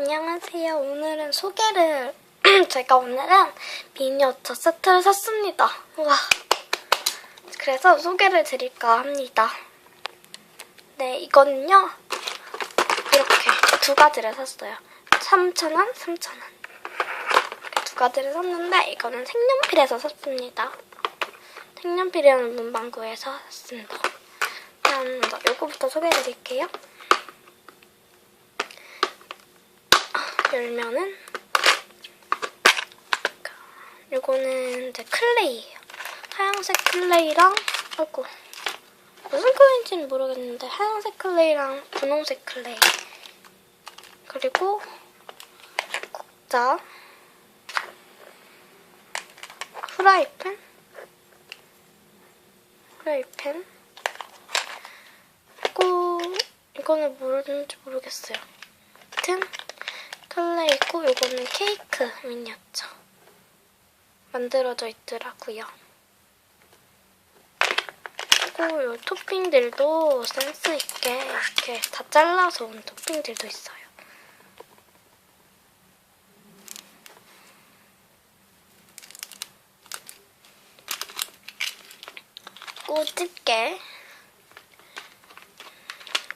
안녕하세요. 오늘은 소개를 제가 오늘은 미니어처 세트를 샀습니다. 우와. 그래서 소개를 드릴까 합니다. 네, 이거는요. 이렇게 두 가지를 샀어요. 3,000원, 3,000원. 이렇게 두 가지를 샀는데 이거는 색연필에서 샀습니다. 색연필이라는 문방구에서 샀습니다. 먼저 이거부터 소개해 드릴게요. 열면은 요거는 이제 클레이예요. 하얀색 클레이랑 아이고 무슨 클레이인지는 모르겠는데 하얀색 클레이랑 분홍색 클레이 그리고 국자 후라이팬 후라이팬 그리고 이거는 뭐였는지 모르겠어요. 하여튼 클레이고 이거는 케이크 미니어처 만들어져 있더라고요. 그리고 이 토핑들도 센스 있게 이렇게 다 잘라서 온 토핑들도 있어요. 꼬집게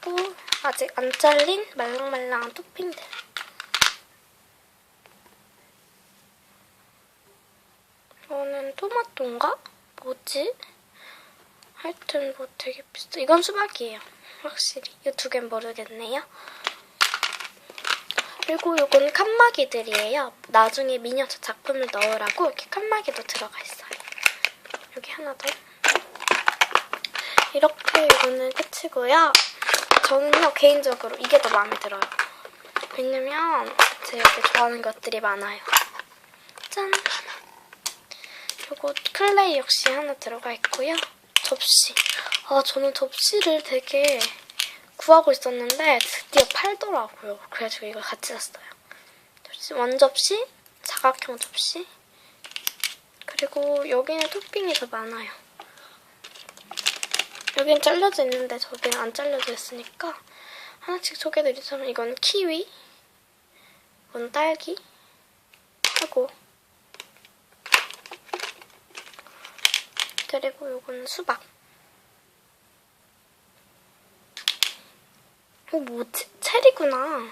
그리고 아직 안 잘린 말랑말랑한 토핑들 이거는 토마토인가? 뭐지? 하여튼 뭐 되게 비슷해. 이건 수박이에요. 확실히. 이 두 개는 모르겠네요. 그리고 이건 칸막이들이에요. 나중에 미니어처 작품을 넣으라고 이렇게 칸막이도 들어가 있어요. 여기 하나 더. 이렇게 이거는 끝이고요. 저는요 개인적으로 이게 더 마음에 들어요. 왜냐면 제가 이렇게 좋아하는 것들이 많아요. 짠! 요거 클레이 역시 하나 들어가 있고요. 접시. 아, 저는 접시를 되게 구하고 있었는데 드디어 팔더라고요. 그래가지고 이걸 같이 샀어요. 접시, 원접시, 사각형 접시. 그리고 여기는 토핑이 더 많아요. 여기는 잘려져 있는데 저기는 안 잘려져 있으니까 하나씩 소개해드리자면 이건 키위, 이건 딸기, 하고 그리고 요건 수박. 어, 뭐지? 체리구나.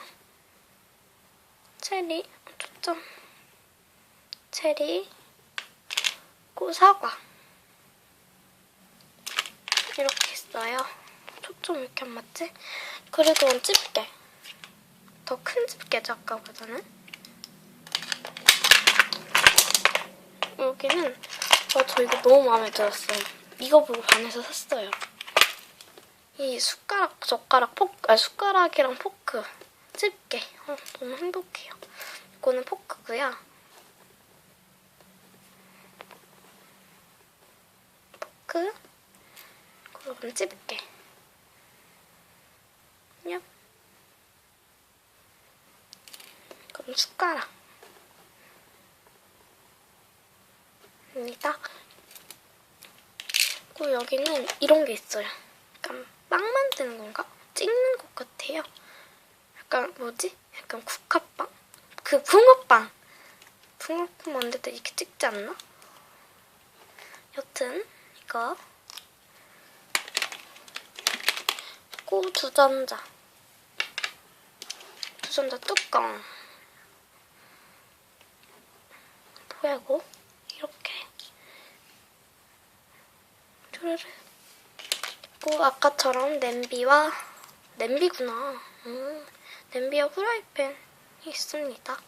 체리, 초점. 체리, 꼬사과. 이렇게 있어요. 초점 왜 이렇게 안 맞지? 그리고 이건 집게. 더 큰 집게죠, 아까보다는. 여기는 아, 저 이거 너무 마음에 들었어요. 이거 보고 반해서 샀어요. 이 숟가락, 젓가락, 포크, 아, 숟가락이랑 포크, 집게. 어, 너무 행복해요. 이거는 포크고요. 포크, 그리고 집게. 얍. 그럼 숟가락. 입니다. 그리고 여기는 이런 게 있어요. 약간 빵 만드는 건가? 찍는 것 같아요. 약간 뭐지? 약간 국화빵? 그 붕어빵! 붕어빵 만들 때 이렇게 찍지 않나? 여튼 이거 그리고 두전자 두전자 뚜껑 뭐야 이거? 이렇게 쭈르르 그리고 아까처럼 냄비와 냄비구나. 음, 냄비와 후라이팬이 있습니다.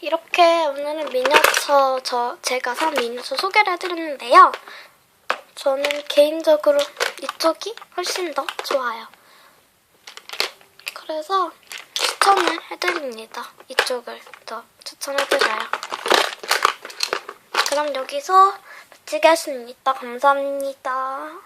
이렇게 오늘은 미니어처 저 제가 산 미니어처 소개를 해드렸는데요. 저는 개인적으로 이쪽이 훨씬 더 좋아요. 그래서 추천을 해드립니다. 이쪽을 더 추천해드려요. 그럼 여기서 마치겠습니다. 감사합니다.